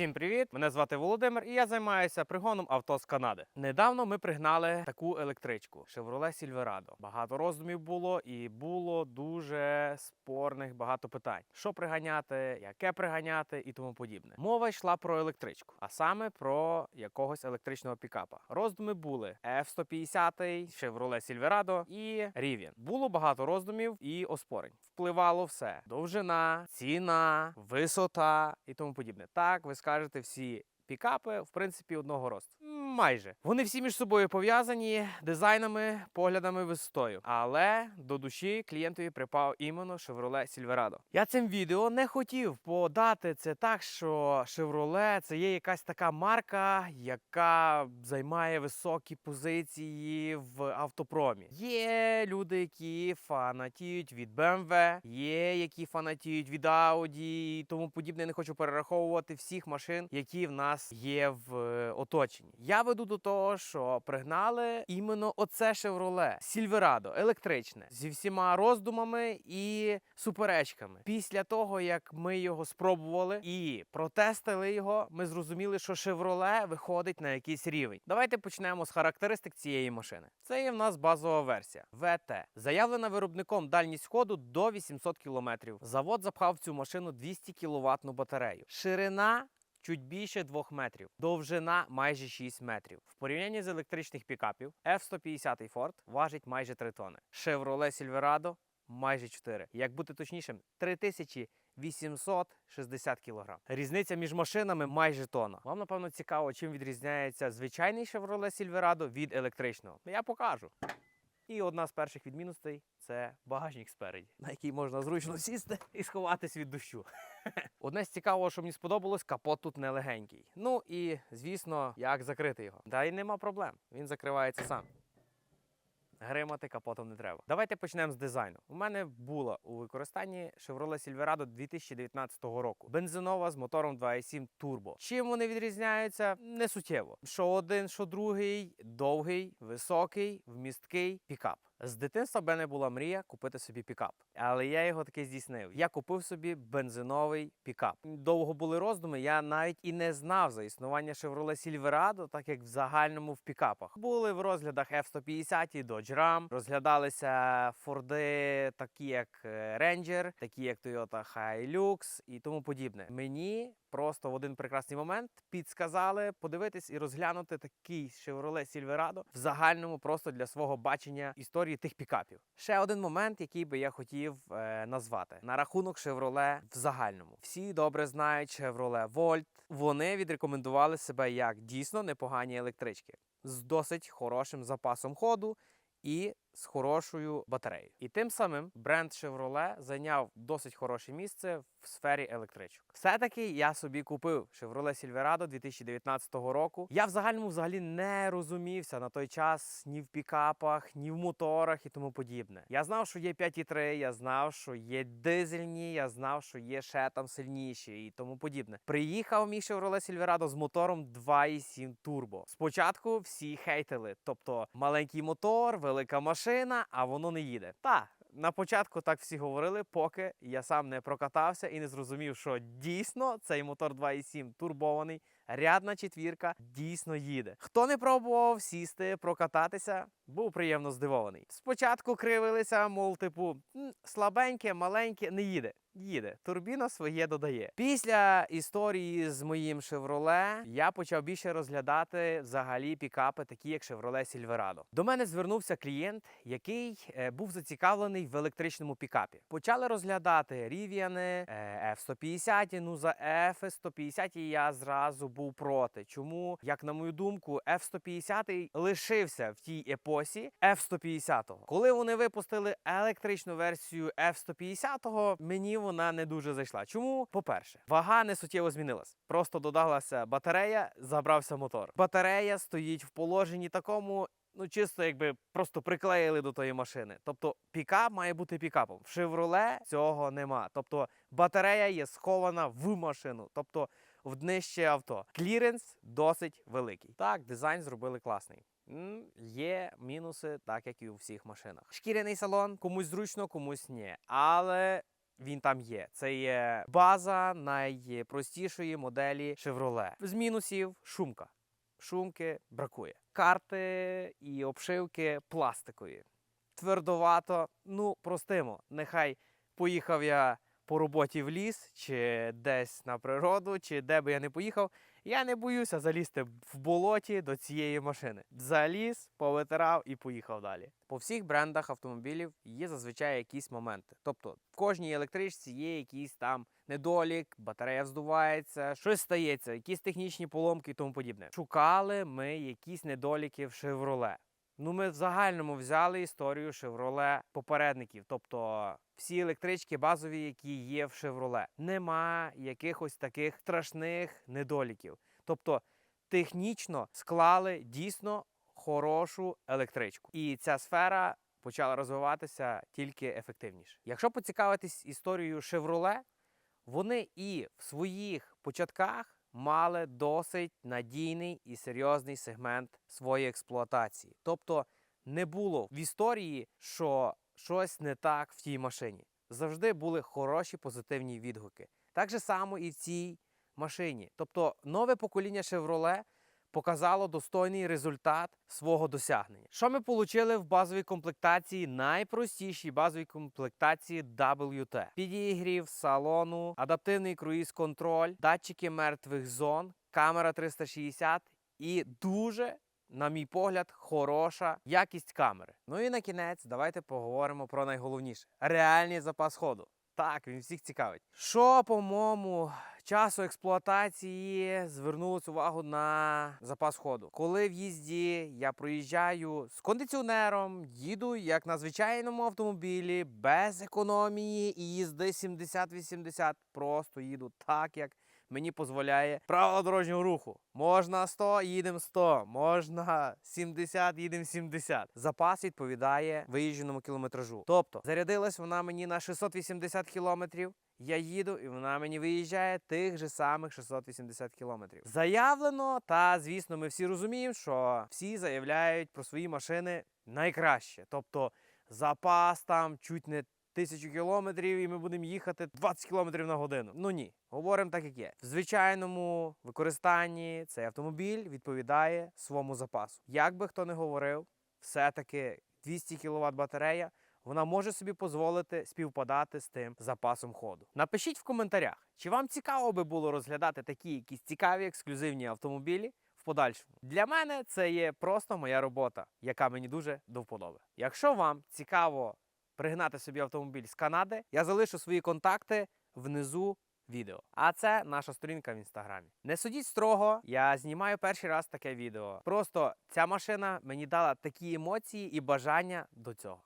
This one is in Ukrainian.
Всім привіт! Мене звати Володимир і я займаюся пригоном авто з Канади. Недавно ми пригнали таку електричку Chevrolet Silverado. Багато роздумів було і було дуже спорних багато питань: що приганяти, яке приганяти і тому подібне. Мова йшла про електричку, а саме про якогось електричного пікапа. Роздуми були F-150, Chevrolet Silverado і Rivian. Було багато роздумів і оспорень. Впливало все: довжина, ціна, висота і тому подібне. Так, ви скажете всі. Пікапи, в принципі, одного росту. Майже вони всі між собою пов'язані дизайнами, поглядами, висотою. Але до душі клієнтові припав іменно Chevrolet Silverado. Я цим відео не хотів подати це так, що Chevrolet це є якась така марка, яка займає високі позиції в автопромі. Є люди, які фанатіють від BMW, є які фанатіють від Audi і тому подібне. Не хочу перераховувати всіх машин, які в нас є в е, оточенні. Я веду до того, що пригнали іменно оце Chevrolet Silverado, електричне, зі всіма роздумами і суперечками. Після того, як ми його спробували і протестили його, ми зрозуміли, що Chevrolet виходить на якийсь рівень. Давайте почнемо з характеристик цієї машини. Це є в нас базова версія VT. Заявлена виробником дальність ходу до 800 км. Завод запхав в цю машину 200 кВт батарею. Ширина чуть більше 2 метрів, довжина майже 6 метрів. В порівнянні з електричних пікапів F-150 Ford важить майже 3 тони. Chevrolet Silverado майже 4. Як бути точнішим, 3860 кг. Різниця між машинами майже тонна. Вам напевно цікаво, чим відрізняється звичайний Chevrolet Silverado від електричного. Я покажу. І одна з перших відмінностей це багажник спереді, на який можна зручно сісти і сховатись від дощу. Одне з цікавого, що мені сподобалось, капот тут не легенький. Ну і звісно, як закрити його. Та й нема проблем. Він закривається сам. Гримати капотом не треба. Давайте почнемо з дизайну. У мене була у використанні Chevrolet Silverado 2019 року. Бензинова з мотором 2.7 Turbo. Чим вони відрізняються? Не суттєво. Що один, що другий, довгий, високий, вмісткий пікап. З дитинства в мене була мрія купити собі пікап, але я його таки здійснив. Я купив собі бензиновий пікап. Довго були роздуми. Я навіть і не знав за існування Chevrolet Silverado, так як в загальному в пікапах. Були в розглядах F-150 і Dodge Ram, розглядалися Форди, такі як е, Ranger, такі як Toyota Hilux і тому подібне. Мені просто в один прекрасний момент підсказали подивитись і розглянути такий Chevrolet Silverado в загальному просто для свого бачення історії тих пікапів. Ще один момент, який би я хотів е, назвати на рахунок Chevrolet в загальному. Всі добре знають Chevrolet Volt. Вони відрекомендували себе як дійсно непогані електрички з досить хорошим запасом ходу і з хорошою батареєю. І тим самим бренд Chevrolet зайняв досить хороше місце в сфері електричок. Все-таки я собі купив Chevrolet Silverado 2019 року. Я в загальному взагалі не розумівся на той час ні в пікапах, ні в моторах і тому подібне. Я знав, що є 5.3, я знав, що є дизельні, я знав, що є ще там сильніші і тому подібне. Приїхав мій Chevrolet Silverado з мотором 2.7 турбо. Спочатку всі хейтили, тобто маленький мотор, велика машина, а воно не їде. Та на початку так всі говорили, поки я сам не прокатався і не зрозумів, що дійсно цей мотор 2.7 турбований, рядна четвірка дійсно їде. Хто не пробував сісти, прокататися, був приємно здивований. Спочатку кривилися, мов типу слабеньке, маленьке, не їде. Їде, турбіна своє додає. Після історії з моїм Chevrolet я почав більше розглядати взагалі пікапи, такі як Chevrolet Silverado. До мене звернувся клієнт, який е, був зацікавлений в електричному пікапі. Почали розглядати Rivian, е, F-150. Ну за F-150 я зразу був проти. Чому, як на мою думку, F-150 лишився в тій епосі F-150. Коли вони випустили електричну версію F-150, мені вона не дуже зайшла. Чому? По-перше, вага не суттєво змінилась. Просто додалася батарея, забрався мотор. Батарея стоїть в положенні такому. Ну, чисто якби просто приклеїли до тої машини. Тобто пікап має бути пікапом. В Chevrolet цього нема. Тобто батарея є схована в машину, тобто в днище авто. Кліренс досить великий. Так, дизайн зробили класний. Є мінуси, так як і у всіх машинах. Шкіряний салон, комусь зручно, комусь ні. Але він там є. Це є база найпростішої моделі Chevrolet. З мінусів шумка. Шумки бракує. Карти і обшивки пластикові. Твердовато, ну простимо. Нехай поїхав я по роботі в ліс, чи десь на природу, чи де би я не поїхав. Я не боюся залізти в болоті до цієї машини. Заліз, повитирав і поїхав далі. По всіх брендах автомобілів є зазвичай якісь моменти. Тобто в кожній електричці є якийсь там недолік, батарея вздувається, щось стається, якісь технічні поломки і тому подібне. Шукали ми якісь недоліки в Chevrolet. Ну, ми в загальному взяли історію Chevrolet попередників, тобто всі електрички базові, які є в Chevrolet. Нема якихось таких страшних недоліків. Тобто технічно склали дійсно хорошу електричку. І ця сфера почала розвиватися тільки ефективніше. Якщо поцікавитись історією Chevrolet, вони і в своїх початках мали досить надійний і серйозний сегмент своєї експлуатації. Тобто не було в історії, що щось не так в тій машині. Завжди були хороші позитивні відгуки. Так же само і в цій машині. Тобто нове покоління Chevrolet показало достойний результат свого досягнення. Що ми отримали в базовій комплектації? Найпростішій базовій комплектації WT. Підігрів салону, адаптивний круїз-контроль, датчики мертвих зон, камера 360 і дуже. На мій погляд, хороша якість камери. Ну і на кінець давайте поговоримо про найголовніше: реальний запас ходу. Так, він всіх цікавить. Що, по-моєму, часу експлуатації звернулося увагу на запас ходу. Коли в їзді я проїжджаю з кондиціонером, їду як на звичайному автомобілі, без економії і їзди 70-80, просто їду так, як мені дозволяє правила дорожнього руху. Можна 100, їдемо 100, можна 70, їдемо 70. Запас відповідає виїждженому кілометражу. Тобто зарядилась вона мені на 680 кілометрів. Я їду, і вона мені виїжджає тих же самих 680 кілометрів. Заявлено, та звісно, ми всі розуміємо, що всі заявляють про свої машини найкраще. Тобто запас там чуть не тисячу кілометрів, і ми будемо їхати 20 кілометрів на годину. Ну ні, говоримо так, як є. В звичайному використанні цей автомобіль відповідає своєму запасу. Як би хто не говорив, все-таки 200 кВт батарея. Вона може собі дозволити співпадати з тим запасом ходу. Напишіть в коментарях, чи вам цікаво би було розглядати такі якісь цікаві ексклюзивні автомобілі в подальшому. Для мене це є просто моя робота, яка мені дуже до вподоби. Якщо вам цікаво пригнати собі автомобіль з Канади, я залишу свої контакти внизу відео. А це наша сторінка в інстаграмі. Не судіть строго, я знімаю перший раз таке відео. Просто ця машина мені дала такі емоції і бажання до цього.